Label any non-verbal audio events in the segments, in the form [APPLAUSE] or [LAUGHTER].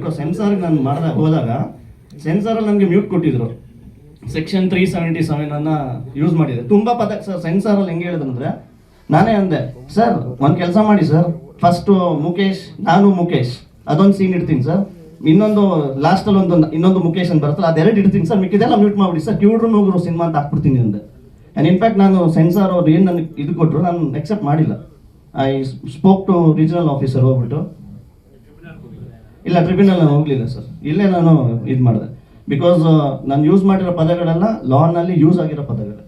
Because sensor ನಾನು ಮಾಡಿದಾಗ ಹೋದಾಗ ಸೆನ್ಸಾರಲ್ಲಿ ನನಗೆ ಮ್ಯೂಟ್ ಕೊಟ್ಟಿದ್ರು. ಸೆಕ್ಷನ್ ತ್ರೀ ಸೆವೆಂಟಿ ಸೆವೆನ್ ಅನ್ನ ಯೂಸ್ ಮಾಡಿದೆ. ತುಂಬಾ ಪದ ಸರ್ ಸೆನ್ಸಾರಲ್ಲಿ ಹೆಂಗೆ ಹೇಳಿದಂದ್ರೆ ನಾನೇ ಅಂದೆ ಸರ್ ಒಂದು ಕೆಲಸ ಮಾಡಿ ಸರ್ ಫಸ್ಟು ಮುಖೇಶ್, ನಾನು ಮುಖೇಶ್. ಅದೊಂದು ಸೀನ್ ಇಡ್ತೀನಿ ಸರ್ ಇನ್ನೊಂದು ಲಾಸ್ಟಲ್ಲಿ ಒಂದು ಇನ್ನೊಂದು ಮುಖೇಶ್ ಅಂತ ಬರ್ತಲ್ಲ ಅದೆರಡು ಇಡ್ತೀನಿ ಸರ್ ಮಿಕ್ಕಿದೆಲ್ಲ ಮ್ಯೂಟ್ ಮಾಡ್ಬಿಡಿ ಸರ್ ಕ್ಯೂಡ್ರು ಹೋಗ್ರು ಸಿನಿಮಾ ಅಂತ ಹಾಕ್ಬಿಡ್ತೀನಿ ಅಂದೆ. ಆ್ಯಂಡ್ ಇನ್ಫ್ಯಾಕ್ಟ್ ನಾನು ಸೆನ್ಸಾರ್ ಅವ್ರು ಏನು ನನಗೆ ಇದು ಕೊಟ್ಟರು ನಾನು ಎಕ್ಸೆಪ್ಟ್ ಮಾಡಿಲ್ಲ. I spoke to regional officer ಹೋಗ್ಬಿಟ್ಟು ಇಲ್ಲ ಟ್ರಿಬ್ಯುನಲ್ ನಾನು ಹೋಗ್ಲಿಲ್ಲ ಸರ್ ಇಲ್ಲೇ ನಾನು ಇದು ಮಾಡಿದೆ. ಬಿಕಾಸ್ ನಾನು ಯೂಸ್ ಮಾಡಿರೋ ಪದಗಳೆಲ್ಲ ಲಾನಲ್ಲಿ ಯೂಸ್ ಆಗಿರೋ ಪದಗಳು.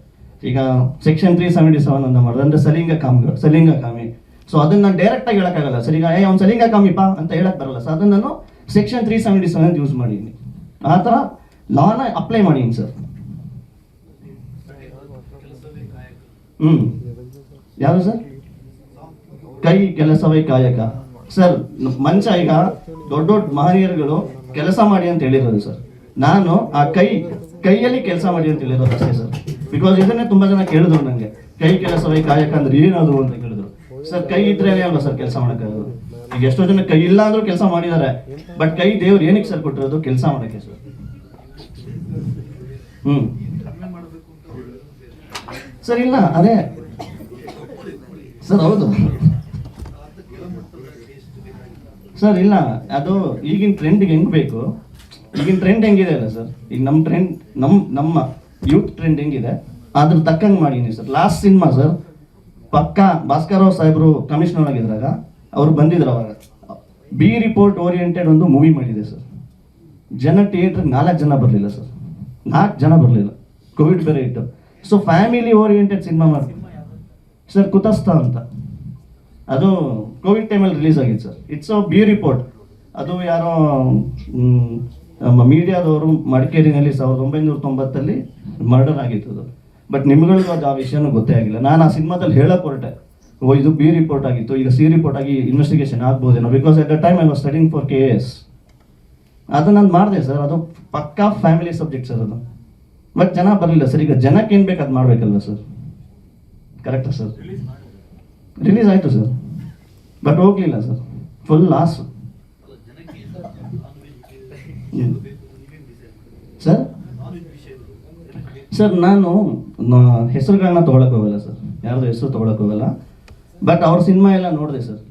ಈಗ ಸೆಕ್ಷನ್ ತ್ರೀ ಸೆವೆಂಟಿ ಸೆವೆನ್ ಅಂತ ಮಾಡಿದೆ. ಅಂದರೆ ಸಲಿಂಗ ಕಾಮಿಗಳು ಸಲಿಂಗ ಕಾಮಿ. ಸೊ ಅದನ್ನ ನಾನು ಡೈರೆಕ್ಟಾಗಿ ಹೇಳೋಕ್ಕಾಗಲ್ಲ ಸರ್ ಈಗ, ಏ, ಅವ್ನು ಸಲಿಂಗ ಕಾಮಿಪ? ಅಂತ ಹೇಳಕ್ ಬರಲ್ಲ ಸರ್ ಅದನ್ನು ನಾನು section three seventy seven use ಮಾಡಿದ್ದೀನಿ ಆ ಥರ ಲಾನ ಅಪ್ಲೈ ಮಾಡೀನಿ ಸರ್ ಹ್ಞೂ ಯಾವುದು ಸರ್ ಕೈ, ಕೆಲಸವೇ ಕಾಯಕ. ಸರ್ ಮನುಷ್ಯ ಈಗ ದೊಡ್ಡ ದೊಡ್ಡ ಮಹನೀಯರುಗಳು ಕೆಲಸ ಮಾಡಿ ಅಂತ ಹೇಳಿರೋದು ಸರ್. ನಾನು ಆ ಕೈ, ಕೈಯಲ್ಲಿ ಕೆಲಸ ಮಾಡಿ ಅಂತ ಹೇಳಿರೋದು ಅಷ್ಟೇ ಸರ್. ಬಿಕಾಸ್ ಇದನ್ನೇ ತುಂಬಾ ಜನ ಕೇಳಿದ್ರು ನನಗೆ ಕೈ ಕೆಲಸವೇ ಕಾಯಕ ಅಂದ್ರೆ ಏನಾದ್ರು ಅಂತ ಕೇಳಿದ್ರು. ಸರ್, ಕೈ ಇದ್ರೇನೆ ಅಲ್ವಾ ಸರ್ ಕೆಲಸ ಮಾಡೋಕ್ಕಾಗೋದು? ಈಗ ಎಷ್ಟೋ ಜನ ಕೈ ಇಲ್ಲ ಅಂದ್ರೂ ಕೆಲಸ ಮಾಡಿದ್ದಾರೆ. ಬಟ್ ಕೈ ದೇವ್ರು ಏನಕ್ಕೆ ಸರ್ ಕೊಟ್ಟಿರೋದು ಕೆಲಸ ಮಾಡೋಕ್ಕೆ ಸರ್? ಹ್ಮ್. ಸರ್, ಇಲ್ಲ, ಅದೇ. ಸರ್, ಹೌದು. ಸರ್, ಇಲ್ಲ. ಅದು ಈಗಿನ ಟ್ರೆಂಡ್ಗೆ ಹೆಂಗ್ ಬೇಕು? ಈಗಿನ ಟ್ರೆಂಡ್ ಹೆಂಗಿದೆ ಅಲ್ಲ ಸರ್? ಈಗ ನಮ್ಮ ಟ್ರೆಂಡ್ ನಮ್ಮ ನಮ್ಮ ಯೂತ್ ಟ್ರೆಂಡ್ ಹೆಂಗಿದೆ? ಅದ್ರ ತಕ್ಕಂಗೆ ಮಾಡೀನಿ ಸರ್. ಲಾಸ್ಟ್ ಸಿನಿಮಾ ಸರ್, ಪಕ್ಕ ಭಾಸ್ಕರರಾವ್ ಸಾಹೇಬರು ಕಮಿಷನರ್ ಆಗಿದ್ರಾಗ ಅವ್ರು ಬಂದಿದ್ರು ಅವಾಗ. ಬಿ ರಿಪೋರ್ಟ್ ಓರಿಯೆಂಟೆಡ್ ಒಂದು ಮೂವಿ ಮಾಡಿದೆ ಸರ್. ಜನ ಥಿಯೇಟ್ರಿಗೆ ನಾಲ್ಕು ಜನ ಬರಲಿಲ್ಲ ಸರ್. ನಾಲ್ಕು ಜನ ಬರಲಿಲ್ಲ. ಕೋವಿಡ್ ಬೇರೆ ಇಟ್ಟು ಸೊ ಫ್ಯಾಮಿಲಿ ಓರಿಯೆಂಟೆಡ್ ಸಿನಿಮಾ ಮಾಡ್ತೀನಿ. ಸರ್ ಕುತಸ್ತ ಅಂತ. ಅದು ಕೋವಿಡ್ ಟೈಮಲ್ಲಿ ರಿಲೀಸ್ ಆಗಿತ್ತು sir. It's a B report ಅದು ಯಾರೋ ನಮ್ಮ ಮೀಡಿಯಾದವರು ಮಡಿಕೇರಿನಲ್ಲಿ ಸಾವಿರದ ಒಂಬೈನೂರ ತೊಂಬತ್ತಲ್ಲಿ ಮರ್ಡರ್ ಆಗಿತ್ತು ಅದು. ಬಟ್ ನಿಮ್ಗಳಿಗೂ ಅದು ಆ ವಿಷಯನೂ ಗೊತ್ತೇ ಆಗಿಲ್ಲ. ನಾನು ಆ ಸಿನಿಮಾದಲ್ಲಿ ಹೇಳೋಕೆ ಹೊರಟೆ. ಓ, ಇದು ಬಿ ರಿಪೋರ್ಟ್ ಆಗಿತ್ತು. ಈಗ ಸಿ ರಿಪೋರ್ಟ್ ಆಗಿ investigation ಆಗ್ಬೋದೇನೋ because at the time I was studying for K S ಅದು ನಾನು ಮಾಡಿದೆ ಸರ್. ಅದು ಪಕ್ಕಾ ಫ್ಯಾಮಿಲಿ ಸಬ್ಜೆಕ್ಟ್ ಸರ್ ಅದು. ಬಟ್ ಜನ ಬರಲಿಲ್ಲ ಸರ್. ಈಗ ಜನಕ್ಕೆ ಏನು ಬೇಕು ಅದು ಮಾಡಬೇಕಲ್ವ ಸರ್? ಕರೆಕ್ಟಾ ಸರ್? ರಿಲೀಸ್ ಆಯಿತು ಸರ್. ಬಟ್ ಹೋಗ್ಲಿಲ್ಲ sir full loss sir sir ನಾನು ಹೆಸರುಗಳನ್ನ ತೊಗೊಳಕ್ ಹೋಗಲ್ಲ ಸರ್ ಯಾರ್ದು ಹೆಸರು ತೊಗೊಳಕ್ ಹೋಗಲ್ಲ. ಬಟ್ ಅವ್ರ ಸಿನಿಮಾ ಎಲ್ಲ ನೋಡಿದೆ ಸರ್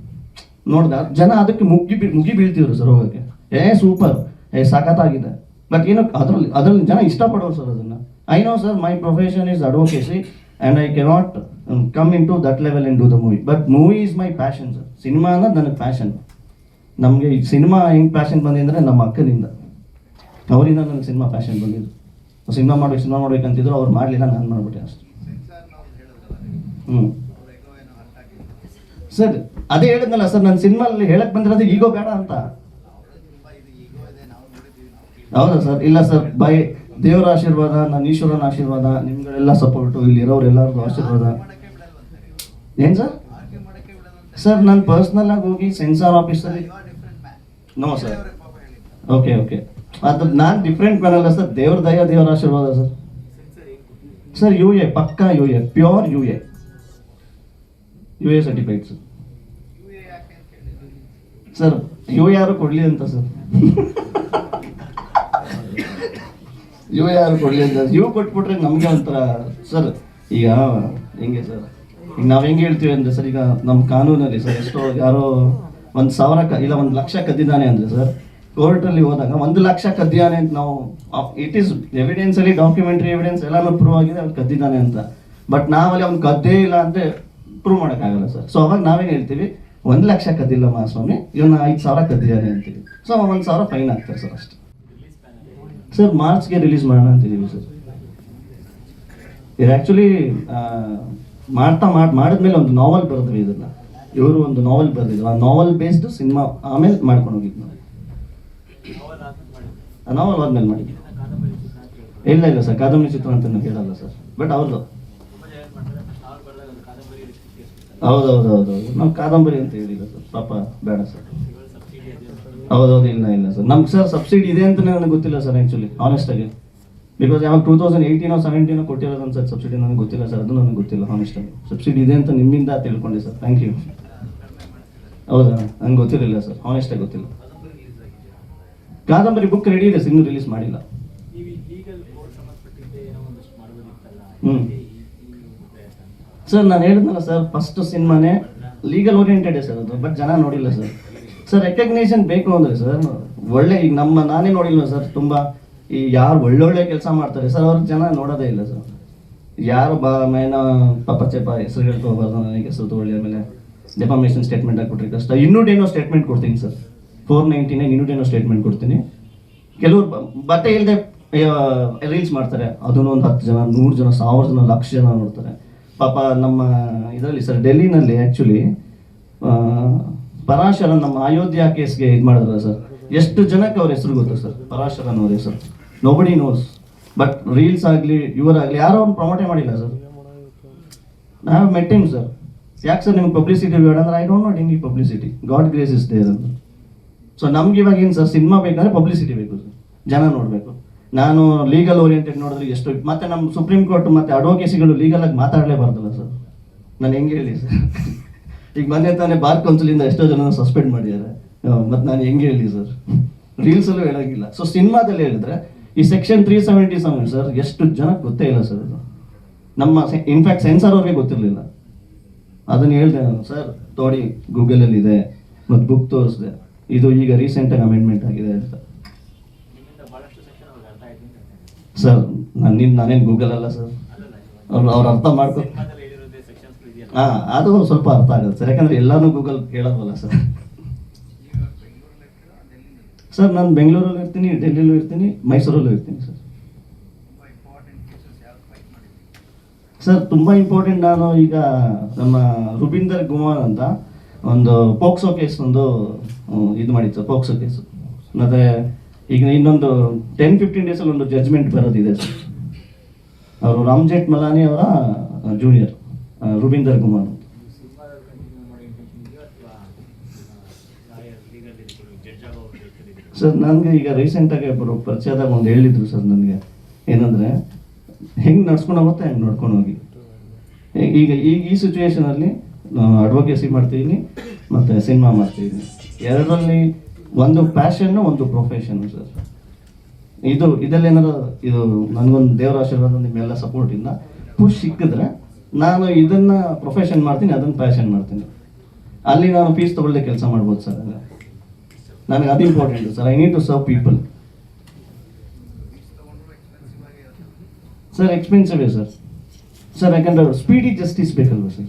ನೋಡ್ದ ಜನ ಅದಕ್ಕೆ ಮುಗಿ ಬೀ- ಮುಗಿ ಬೀಳ್ತಿದ್ರು ಸರ್ ಹೋಗೋಕ್ಕೆ. ಏ ಸೂಪರ್ ಏ ಸಖತ್ತಾಗಿದೆ ಬಟ್ ಏನೋ ಅದ್ರಲ್ಲಿ ಅದ್ರಲ್ಲಿ ಜನ ಇಷ್ಟಪಡೋರು ಸರ್ ಅದನ್ನ. I know sir my profession is advocacy and I cannot come into that level in do the movie but movie is my passion sir cinema ಅನ್ನೋದು ನನಗೆ ಪ್ಯಾಷನ್ ನಮಗೆ ಈ ಸಿನಿಮಾ ಹೆಂಗೆ ಪ್ಯಾಷನ್ ಬಂದಿದ್ರೆ ನಮ್ಮ ಅಕ್ಕನಿಂದ. ಅವರಿಂದ ನನಗೆ ಸಿನಿಮಾ ಪ್ಯಾಷನ್ ಬಂದಿದ್ದು. ಸಿನಿಮಾ ಮಾಡ್ಬೇಕು ಸಿನಿಮಾ ಮಾಡ್ಬೇಕಂತಿದ್ರು ಅವ್ರು ಮಾಡಲಿಲ್ಲ, ನಾನು ಮಾಡಿಬಿಟ್ಟೆ ಅಷ್ಟೇ. ಹ್ಞೂ ಸರ್, ಅದೇ ಹೇಳಿದ್ನಲ್ಲ ಸರ್ ನನ್ನ ಸಿನಿಮಾಲ್ಲಿ ಹೇಳಕ್ಕೆ ಬಂದಿರೋದು ಈಗೋ ಬೇಡ ಅಂತ. ಹೌದಾ ಸರ್? ಇಲ್ಲ ಸರ್, ಬೈ ದೇವರ ಆಶೀರ್ವಾದ, ನನ್ನ ಈಶ್ವರನ ಆಶೀರ್ವಾದ, ನಿಮ್ಗಳೆಲ್ಲ ಸಪೋರ್ಟು ಇಲ್ಲಿ ಇರೋರು ಎಲ್ಲರಿಗೂ ಆಶೀರ್ವಾದ. ಏನ್ ಸರ್? ಸರ್, ನಾನು ಪರ್ಸ್ನಲ್ ಆಗಿ ಹೋಗಿ ಸೆನ್ಸಾರ್ ಆಫೀಸಲ್ಲಿ ನೋ ಸರ್ ಓಕೆ ಓಕೆ ಅದು ನಾನು ಡಿಫ್ರೆಂಟ್ ಬರಲ್ಲ ಸರ್, ದೇವ್ರ ದಯ, ದೇವರ ಆಶೀರ್ವಾದ ಸರ್. ಸರ್, ಯು ಎ, ಪಕ್ಕಾ U A pure U A. U A certified sir sir, U ಯಾರು ಕೊಡಲಿ ಅಂತ, ಸರ್? [LAUGHS] ಯು ಯಾರು ಕೊಡ್ಲಿ ಅಂತ? ಇವ್ ಕೊಟ್ಬಿಟ್ರೆ ನಮಗೆ ಒಂಥರ, ಸರ್, ಈಗ ಹೆಂಗೆ ಸರ್? ಈಗ ನಾವು ಹೆಂಗೆ ಹೇಳ್ತೀವಿ ಅಂದ್ರೆ ಸರ್, ಈಗ ನಮ್ಮ ಕಾನೂನಲ್ಲಿ ಸರ್, ಎಷ್ಟೋ ಯಾರೋ ಒಂದು ಸಾವಿರ ಕ, ಇಲ್ಲ ಒಂದು ಲಕ್ಷ ಕದ್ದಿದ್ದಾನೆ ಅಂದ್ರೆ ಸರ್, ಕೋರ್ಟಲ್ಲಿ ಹೋದಾಗ ಒಂದು ಲಕ್ಷ ಕದ್ದಿದ್ದಾನೆ ಅಂತ ನಾವು ಇಟ್ ಈಸ್ ಎವಿಡೆನ್ಸಲ್ಲಿ ಡಾಕ್ಯುಮೆಂಟ್ರಿ ಎವಿಡೆನ್ಸ್ ಎಲ್ಲಾನು ಪ್ರೂವ್ ಆಗಿದೆ ಅವ್ನು ಕದ್ದಿದ್ದಾನೆ ಅಂತ. ಬಟ್ ನಾವಲ್ಲಿ ಅವ್ನು ಕದ್ದೇ ಇಲ್ಲ ಅಂತ ಪ್ರೂವ್ ಮಾಡೋಕ್ಕಾಗಲ್ಲ ಸರ್. ಸೊ ಅವಾಗ ನಾವೇನು ಹೇಳ್ತೀವಿ? ಒಂದು ಲಕ್ಷ ಕದ್ದಿಲ್ಲ ಮಹಾಸ್ವಾಮಿ ಇವನ್ನ ಐದು ಸಾವಿರ ಕದ್ದಿದ್ದಾನೆ ಅಂತೀವಿ. ಸೊ ಒಂದು ಸಾವಿರ ಫೈನ್ ಆಗ್ತಾರೆ ಸರ್ ಅಷ್ಟೇ. ಸರ್ ಮಾರ್ಚ್ಗೆ ರಿಲೀಸ್ ಮಾಡೋಣ ಅಂತಿದ್ದೀವಿ ಸರ್ ಇದು ಆ್ಯಕ್ಚುಲಿ ಮಾಡ್ತಾ ಮಾಡಿ ಮಾಡಿದ್ಮೇಲೆ ಒಂದು ನಾವೆಲ್ ಬರೆದ್ವಿ ಇದನ್ನ ಇವರು ಒಂದು ನಾವೆಲ್ ಬರೆದಿದ್ರು. ಆ ನಾವೆಲ್ ಬೇಸ್ಡ್ ಸಿನಿಮಾ ಆಮೇಲೆ ಮಾಡ್ಕೊಂಡು ಹೋಗಿದ್ದು ನಾವು. ನಾವೆಲ್ ಆದ್ಮೇಲೆ ಮಾಡಿದ್ವಿ ಇಲ್ಲ ಇಲ್ಲ ಸರ್ ಕಾದಂಬರಿ ಚಿತ್ರ ಅಂತ ಹೇಳಲ್ಲ ಸರ್ ಬಟ್ ಅವ್ರದ್ದು. ಹೌದೌದು ಹೌದೌದು ನಾವು ಕಾದಂಬರಿ ಅಂತ ಹೇಳಿಲ್ಲ ಸರ್ ಪಾಪ ಬೇಡ ಸರ್ ಹೌದೌದು ಇಲ್ಲ ಇಲ್ಲ ಸರ್. ನಮ್ಗೆ ಸರ್ ಸಬ್ಸಿಡಿ ಇದೆ ಅಂತ ನನಗೆ ಗೊತ್ತಿಲ್ಲ ಸರ್ ಆ್ಯಕ್ಚುಲಿ ಆನೆಸ್ಟ್ ಆಗಿ. ಬಿಕಾಸ್ ಯಾವಾಗ ಟೂ ತೌಸಂಡ್ ಏಯ್ಟೀನೋ ಸೆವೆಂಟೀನೋ ಕೊಟ್ಟಿರೋದು ಸರ್ ಸಬ್ಸಿಡಿ ನನಗೆ ಗೊತ್ತಿಲ್ಲ ಸರ್, ಅದು ನನಗೆ ಗೊತ್ತಿಲ್ಲ ಆನೆಸ್ಟ್ ಆಗಿ. ಸಬ್ಸಿಡಿ ಇದೆ ಅಂತ ನಿಮ್ಮಿಂದ ತಿಳ್ಕೊಂಡೆ ಸರ್ ಥ್ಯಾಂಕ್ ಯು ಹೌದಾ? ನಂಗೆ ಗೊತ್ತಿರಲಿಲ್ಲ ಸರ್ ಆನೆಸ್ಟ್ ಆಗಿ ಗೊತ್ತಿಲ್ಲ. ಕಾದಂಬರಿ ಬುಕ್ ರೆಡಿ ಇದೆ ಇನ್ನೂ ರಿಲೀಸ್ ಮಾಡಿಲ್ಲ. ಹ್ಞೂ ಸರ್, ನಾನು ಹೇಳಿದ್ನಲ್ಲ ಸರ್ ಫಸ್ಟ್ ಸಿನಿಮಾನೇ ಲೀಗಲ್ ಓರಿಯೆಂಟೆಡ್ ಸರ್ ಅದು ಬಟ್ ಜನ ನೋಡಿಲ್ಲ ಸರ್. ಸರ್ ರೆಕಗ್ನೇಷನ್ ಬೇಕು ಅಂದ್ರೆ ಸರ್ ಒಳ್ಳೆ, ಈಗ ನಮ್ಮ ನಾನೇ ನೋಡಿಲ್ವ ಸರ್ ತುಂಬಾ ಈ ಯಾರು ಒಳ್ಳೊಳ್ಳೆ ಕೆಲಸ ಮಾಡ್ತಾರೆ ಸರ್ ಅವ್ರ ಜನ ನೋಡೋದೇ ಇಲ್ಲ ಸರ್ ಯಾರು ಬಾ, ಮೇನ ಪಪ್ಪ ಚೇಪ ಹೆಸರು ಹೇಳ್ಕೋಬಾರ್ದು ನನಗೆ ಹೆಸರು ತಗೊಳ್ಳಿ ಆಮೇಲೆ ಡೆಫಾಮೇಷನ್ ಸ್ಟೇಟ್ಮೆಂಟ್ ಹಾಕ್ಬಿಟ್ರಿ. ಕಷ್ಟ ಇನ್ನೂಟೇನೋ ಸ್ಟೇಟ್ಮೆಂಟ್ ಕೊಡ್ತೀನಿ ಸರ್ ಫೋರ್ ನೈಂಟಿ ನೈನ್ ಇನ್ನೂಟೇನೋ ಸ್ಟೇಟ್ಮೆಂಟ್ ಕೊಡ್ತೀನಿ. ಕೆಲವರು ಬಟ್ಟೆ ಇಲ್ಲದೆ ರೀಲ್ಸ್ ಮಾಡ್ತಾರೆ. ಅದನ್ನು ಒಂದು ಹತ್ತು ಜನ, ನೂರು ಜನ, ಸಾವಿರ ಜನ, ಲಕ್ಷ ಜನ ನೋಡ್ತಾರೆ. ಪಾಪ ನಮ್ಮ ಇದರಲ್ಲಿ ಸರ್ ಡೆಲ್ಲಿನಲ್ಲಿ ಆ್ಯಕ್ಚುಲಿ ಪರಾಶರನ್ ನಮ್ಮ ಅಯೋಧ್ಯ ಕೇಸ್ಗೆ ಇದು ಮಾಡಿದ್ರ ಸರ್? ಎಷ್ಟು ಜನಕ್ಕೆ ಅವ್ರ ಹೆಸರು ಗೊತ್ತು ಸರ್? ಪರಾಶರನ್ ಅವ್ರ ಹೆಸರು. ನೋಬಡಿ ನೋಸ್ ಬಟ್ ರೀಲ್ಸ್ ಆಗಲಿ ಇವರಾಗಲಿ ಯಾರೋ ಅವ್ನು ಪ್ರಮೋಟೇ ಮಾಡಿಲ್ಲ ಸರ್. ನಾವು ಮೆಟ್ಟಿಮ್ ಸರ್ ಯಾಕೆ ಸರ್ ನಿಮ್ಗೆ ಪಬ್ಲಿಸಿಟಿ ಬೇಡ ಅಂದ್ರೆ I don't not in publicity God grace is there ಅಂತ. ಸೊ ನಮ್ಗೆ ಇವಾಗ ಏನು ಸರ್ ಸಿನಿಮಾ ಬೇಕಂದ್ರೆ ಪಬ್ಲಿಸಿಟಿ ಬೇಕು ಸರ್. ಜನ ನೋಡಬೇಕು. ನಾನು ಲೀಗಲ್ ಓರಿಯೆಂಟೆಡ್ ನೋಡಿದ್ರೆ ಎಷ್ಟು, ಮತ್ತೆ ನಮ್ಮ ಸುಪ್ರೀಂ ಕೋರ್ಟ್ ಮತ್ತೆ ಅಡ್ವೊಕೇಸಿಗಳು ಲೀಗಲ್ ಆಗಿ ಮಾತಾಡಲೇಬಾರ್ದಲ್ಲ ಸರ್. ನಾನು ಹೆಂಗೆ ಹೇಳಿ ಸರ್? ಈಗ ಮೊನ್ನೆ ತಾನೇ ಬಾರ್ ಕೌನ್ಸಿಲಿಂದ ಎಷ್ಟೋ ಜನ ಸಸ್ಪೆಂಡ್ ಮಾಡಿದ್ದಾರೆ. ಮತ್ತೆ ನಾನು ಹೆಂಗೆ ಹೇಳಿ ಸರ್ ರೀಲ್ಸಲ್ಲೂ ಹೇಳೋಂಗಿಲ್ಲ. ಸೊ ಸಿನಿಮಾದಲ್ಲಿ ಹೇಳಿದ್ರೆ, ಈ section three seventy seven sir ಎಷ್ಟು ಜನಕ್ಕೆ ಗೊತ್ತೇ ಇಲ್ಲ ಸರ್ ಇದು. ನಮ್ಮ ಇನ್ಫ್ಯಾಕ್ಟ್ ಸೆನ್ಸರ್ ಅವ್ರಿಗೆ ಗೊತ್ತಿರಲಿಲ್ಲ. ಅದನ್ನ ಹೇಳ್ದೆ ನಾನು ಸರ್ ತೋಡಿ ಗೂಗಲಲ್ಲಿ ಇದೆ ಮತ್ತು ಬುಕ್ ತೋರಿಸಿದೆ. ಇದು ಈಗ ರೀಸೆಂಟಾಗಿ ಅಮೆಂಡ್ಮೆಂಟ್ ಆಗಿದೆ ಅಂತ. ಸರ್ ನಾನು ನಿನ್ನ ಗೂಗಲ್ ಅಲ್ಲ ಸರ್ ಅವ್ರು ಅವ್ರು ಅರ್ಥ ಮಾಡ್ಕೊ ಸಿನಿಮಾದಲ್ಲಿ ಹೇಳಿರೋದೇ ಸೆಕ್ಷನ್ಸ್ ಇದೆಯಲ್ಲ ಹಾಂ ಅದು ಸ್ವಲ್ಪ ಅರ್ಥ ಆಗುತ್ತೆ ಸರ್. ಯಾಕಂದ್ರೆ ಎಲ್ಲಾನು ಗೂಗಲ್ ಕೇಳೋದಲ್ಲ ಸರ್. ಸರ್, ನಾನು ಬೆಂಗಳೂರಲ್ಲಿ ಇರ್ತೀನಿ ಡೆಲ್ಲಿಲೂ ಇರ್ತೀನಿ, ಮೈಸೂರಲ್ಲೂ ಇರ್ತೀನಿ ಸರ್. ಸರ್, ತುಂಬ ಇಂಪಾರ್ಟೆಂಟ್ ನಾನು ಈಗ ನಮ್ಮ ರುಬಿಂದರ್ ಗುಮಾರ್ ಅಂತ ಒಂದು ಪೋಕ್ಸೋ ಕೇಸ್ ಒಂದು ಇದು ಮಾಡಿತ್ತು ಪೋಕ್ಸೋ ಕೇಸ್. ಮತ್ತು ಈಗ ಇನ್ನೊಂದು ಟೆನ್ ಫಿಫ್ಟೀನ್ ಡೇಸಲ್ಲಿ ಒಂದು ಜಡ್ಜ್ಮೆಂಟ್ ಬರೋದಿದೆ ಸರ್. ಅವರು ರಾಮ್ ಜೇಠ್ ಮಲಾನಿ ಅವರ ಜೂನಿಯರ್ ರುಬಿಂದರ್ ಕುಮಾರ್. ಸರ್, ನನಗೆ ಈಗ ರೀಸೆಂಟಾಗಿ ಒಬ್ಬರು ಪರಿಚಯದಾಗ ಒಂದು ಹೇಳಿದ್ರು ಸರ್ ನನಗೆ. ಏನಂದರೆ, ಹೆಂಗೆ ನಡ್ಸ್ಕೊಂಡು ಹೋಗುತ್ತೆ, ಹೆಂಗೆ ನೋಡ್ಕೊಂಡು ಹೋಗಿ. ಈಗ ಈಗ ಈ ಸಿಚುವೇಶನಲ್ಲಿ ಅಡ್ವೊಕೇಸಿ ಮಾಡ್ತಿದ್ದೀನಿ ಮತ್ತು ಸಿನಿಮಾ ಮಾಡ್ತಿದ್ದೀನಿ ಎರಡರಲ್ಲಿ ಒಂದು ಪ್ಯಾಷನ್ನು ಒಂದು ಪ್ರೊಫೆಷನ್ನು ಸರ್. ಇದು ಇದರಲ್ಲಿ ಏನಾದ್ರು ಇದು ನನಗೊಂದು ದೇವರ ಆಶೀರ್ವಾದ, ನಿಮ್ಮೆಲ್ಲ ಸಪೋರ್ಟಿಂದ ಖುಷಿ ಸಿಕ್ಕಿದ್ರೆ ನಾನು ಇದನ್ನ ಪ್ರೊಫೆಷನ್ ಮಾಡ್ತೀನಿ, ಅದನ್ನ ಪ್ಯಾಷನ್ ಮಾಡ್ತೀನಿ. ಅಲ್ಲಿ ನಾನು ಫೀಸ್ ತಗೊಳ್ಳದೆ ಕೆಲಸ ಮಾಡ್ಬೋದು ಸರ್ ನನಗೆ ಅದು important sir I need to serve people sir expensive sir. Sir, ಯಾಕಂದ್ರೆ ಸ್ಪೀಡಿ ಜಸ್ಟಿಸ್ ಬೇಕಲ್ವ ಸರ್?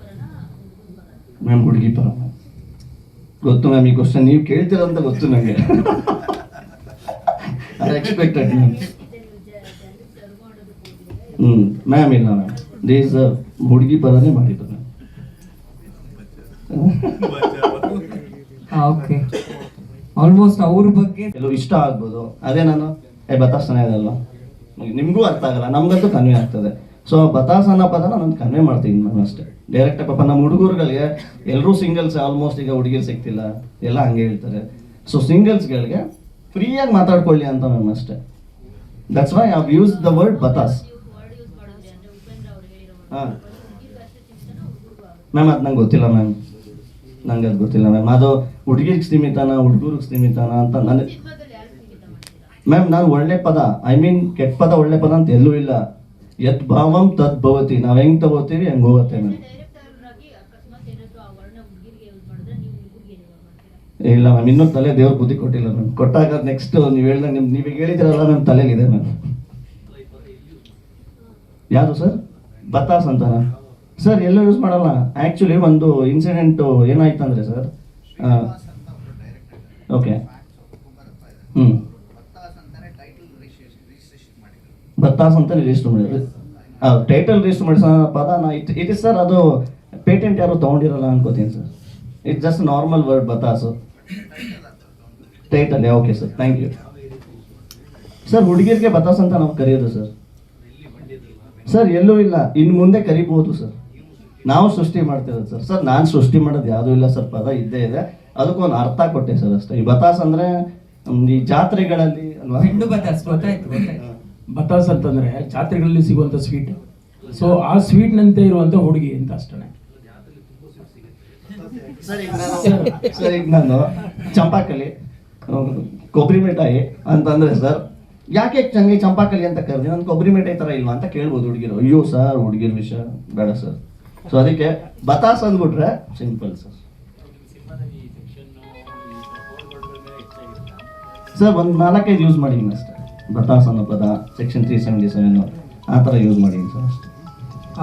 ಪರನ ಮ್ಯಾಮ್, ಹುಡುಗಿ ಪರ. ಗೊತ್ತು ಮ್ಯಾಮ್, ಈ ಕ್ವಶನ್ ನೀವು ಕೇಳ್ತೀರ ಅಂತ ಗೊತ್ತು ನನಗೆ [LAUGHS] ಎಕ್ಸ್ಪೆಕ್ಟೆಡ್ ಮ್ಯಾಮ್ ಹ್ಞೂ ಮ್ಯಾಮ್ ಇಲ್ಲ ಮ್ಯಾಮ್ ದೇಸ್ ಹುಡುಗಿ ಪರನೇ ಮಾಡಿದ್ದು ಮ್ಯಾಮ್ ಓಕೆ ಆಲ್ಮೋಸ್ಟ್ ಅವ್ರ ಬಗ್ಗೆ ಕೆಲವು ಇಷ್ಟ ಆಗ್ಬೋದು. ಅದೇ ನಾನು ಏ ಬತಾಸನ ಚೆನ್ನಾಗಿದಲ್ಲ ನಿಮಗೂ ಅರ್ಥ ಆಗಲ್ಲ ನಮಗಂತೂ ಕನ್ವೆ ಆಗ್ತದೆ. ಸೊ ಬತಾಸನ ಅನ್ನೋ ಪದನ ನಾನು ಕನ್ವೆ ಮಾಡ್ತೀನಿ ನಾನು ಅಷ್ಟೇ. ಡೈರೆಕ್ಟ್ ಪಾಪ ನಮ್ಮ ಹುಡುಗರುಗಳಿಗೆ ಎಲ್ಲರೂ ಸಿಂಗಲ್ಸ್ ಆಲ್ಮೋಸ್ಟ್ ಈಗ ಹುಡುಗಿರು ಸಿಗ್ತಿಲ್ಲ. ಎಲ್ಲ ಹಂಗೆ ಹೇಳ್ತಾರೆ. ಸೊ ಸಿಂಗಲ್ಸ್ಗಳಿಗೆ ಫ್ರೀಯಾಗಿ ಮಾತಾಡ್ಕೊಳ್ಳಿ ಅಂತ ಮ್ಯಾಮ್ ಅಷ್ಟೇ. That's why I use the word ಬತಾಸ್ ಹಾಂ. ಮ್ಯಾಮ್ ಅದು ನಂಗೆ ಗೊತ್ತಿಲ್ಲ ಮ್ಯಾಮ್ ನಂಗೆ ಅದು ಗೊತ್ತಿಲ್ಲ ಮ್ಯಾಮ್ ಅದು ಹುಡುಗಿಗೆ ಸೀಮಿತಾನ ಹುಡುಗರಿಗೆ ಸೀಮಿತಾನ ಅಂತ ನನಗೆ ಮ್ಯಾಮ್ ನಾನು ಒಳ್ಳೆ ಪದ ಐ ಮೀನ್ ಕೆಟ್ಟ ಪದ, ಒಳ್ಳೆ ಪದ ಅಂತ ಎಲ್ಲೂ ಇಲ್ಲ. ಯತ್ ಭಾವಂ ತದ್ ಭವತಿ ನಾವು ಹೆಂಗೆ ತಗೋತೀವಿ, ಹೆಂಗೆ ಹೋಗುತ್ತೆ ಮ್ಯಾಮ್ ಡೈರೆಕ್ಟರ್ ಆಗಿ ಅಕಸ್ಮಾತ್ ಏನಾದ್ರು ಆ ವರ್ಣ ಹುಡುಗಿರಿಗೆ ಯೂಸ್ ಮಾಡಿದ್ರೆ ನೀವು ಹುಡುಗರಿಗೆ ಏನು ಮಾಡ್ತೀರಾ ಇಲ್ಲ ಮ್ಯಾಮ್ ಇನ್ನೊಂದು ತಲೆ ದೇವ್ರ ಬುದ್ಧಿ ಕೊಟ್ಟಿಲ್ಲ ಮ್ಯಾಮ್ ಕೊಟ್ಟಾಗ ನೆಕ್ಸ್ಟ್ ನೀವು ಹೇಳ್ದಂಗೆ ನಿಮ್, ನೀವೀಗ ಹೇಳಿದ್ರಲ್ಲ ನನ್ನ ತಲೆಗಿದೆ ಮ್ಯಾಮ್ ಯಾವುದು ಸರ್ ಬತಾಸ್ ಅಂತಾನ? ಸರ್ ಎಲ್ಲೂ ಯೂಸ್ ಮಾಡಲ್ಲ. ಆ್ಯಕ್ಚುಲಿ ಒಂದು ಇನ್ಸಿಡೆಂಟು ಏನಾಯ್ತಂದ್ರೆ ಸರ್ ಓಕೆ ಹ್ಞೂ ಬತ್ತಾಸ್ ಅಂತ ರಿಜಿಸ್ಟರ್ ಮಾಡಿದ್ರು. ಟೈಟಲ್ ರಿಜಿಸ್ಟರ್ ಮಾಡಿಸೋ ಪದ ನಾ ಇಟ್ ಇಟ್ ಇಸ್ ಸರ್ ಅದು ಪೇಟೆಂಟ್ ಯಾರು ತೊಗೊಂಡಿರಲ್ಲ ಅನ್ಕೋತೀನಿ sir it just normal word ಬತಾಸು title okay sir thank you sir ಹುಡುಗಿರಿಗೆ ಬತಾಸ್ ಅಂತ ನಾವು ಕರೆಯೋದು ಸರ್ ಸರ್ ಎಲ್ಲೂ ಇಲ್ಲ. ಇನ್ನು ಮುಂದೆ ಕರಿಬಹುದು ಸರ್ ನಾವು ಸೃಷ್ಟಿ ಮಾಡ್ತಿರೋದು ಸರ್ ಸರ್ ನಾನು ಸೃಷ್ಟಿ ಮಾಡೋದು ಯಾವುದೂ ಇಲ್ಲ ಸರ್ ಪದ ಇದ್ದೇ ಇದೆ. ಅದಕ್ಕೊಂದು ಅರ್ಥ ಕೊಟ್ಟೆ ಸರ್ ಅಷ್ಟೇ. ಈ ಬತಾಸ್ ಅಂದ್ರೆ ಈ ಜಾತ್ರೆಗಳಲ್ಲಿ ಅಲ್ವಾ? ಹೆಣ್ಣು ಬತಾಸ್ ಗೊತ್ತಾಯ್ತು ಬತಾಸ್ ಅಂತಂದ್ರೆ ಜಾತ್ರೆಗಳಲ್ಲಿ ಸಿಗುವಂತ ಸ್ವೀಟ್ ಸೊ ಆ ಸ್ವೀಟ್ನಂತೆ ಇರುವಂತ ಹುಡುಗಿ ಅಂತ ಅಷ್ಟೇ ಸರ್ ಈಗ ನಾನು ಸರ್ ಈಗ ನಾನು ಚಂಪಾಕಲಿ ಕೊಬ್ಬರಿ ಮಿಠಾಯಿ ಅಂತಂದ್ರೆ ಸರ್ ಯಾಕೆ ಚಂಗಿ ಚಂಪಾಕಲಿ ಅಂತ ಕರೆದಿ? ನಾನು ಕೊಬ್ಬರಿ ಮಿಠಾಯಿ ತರ ಇಲ್ವಾ ಅಂತ ಕೇಳ್ಬೋದು ಹುಡುಗಿರು. ಅಯ್ಯೋ ಸರ್ ಹುಡುಗಿರ ವಿಷಯ ಬೇಡ ಸರ್. ಸೊ ಅದಕ್ಕೆ ಬತಾಸ್ ಅಂದ್ಬಿಟ್ರೆ ಸಿಂಪಲ್ ಸರ್. ಸರ್ ಒಂದು ನಾಲ್ಕೈದು ಯೂಸ್ ಮಾಡಿದ್ದೀನಿ ಅಷ್ಟೇ. ಬತಾಸ್ ಅನ್ನೋ ಪದ ಸೆಕ್ಷನ್ ತ್ರೀ ಸೆವೆಂಟಿ ಸೆವೆನ್ ಆ ಥರ ಯೂಸ್ ಮಾಡಿದ್ದೀನಿ ಸರ್ ಅಷ್ಟೇ.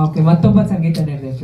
ಓಕೆ ಮತ್ತೊಬ್ಬ ಸಂಗೀತ ನಿರ್ದೇಶಕ.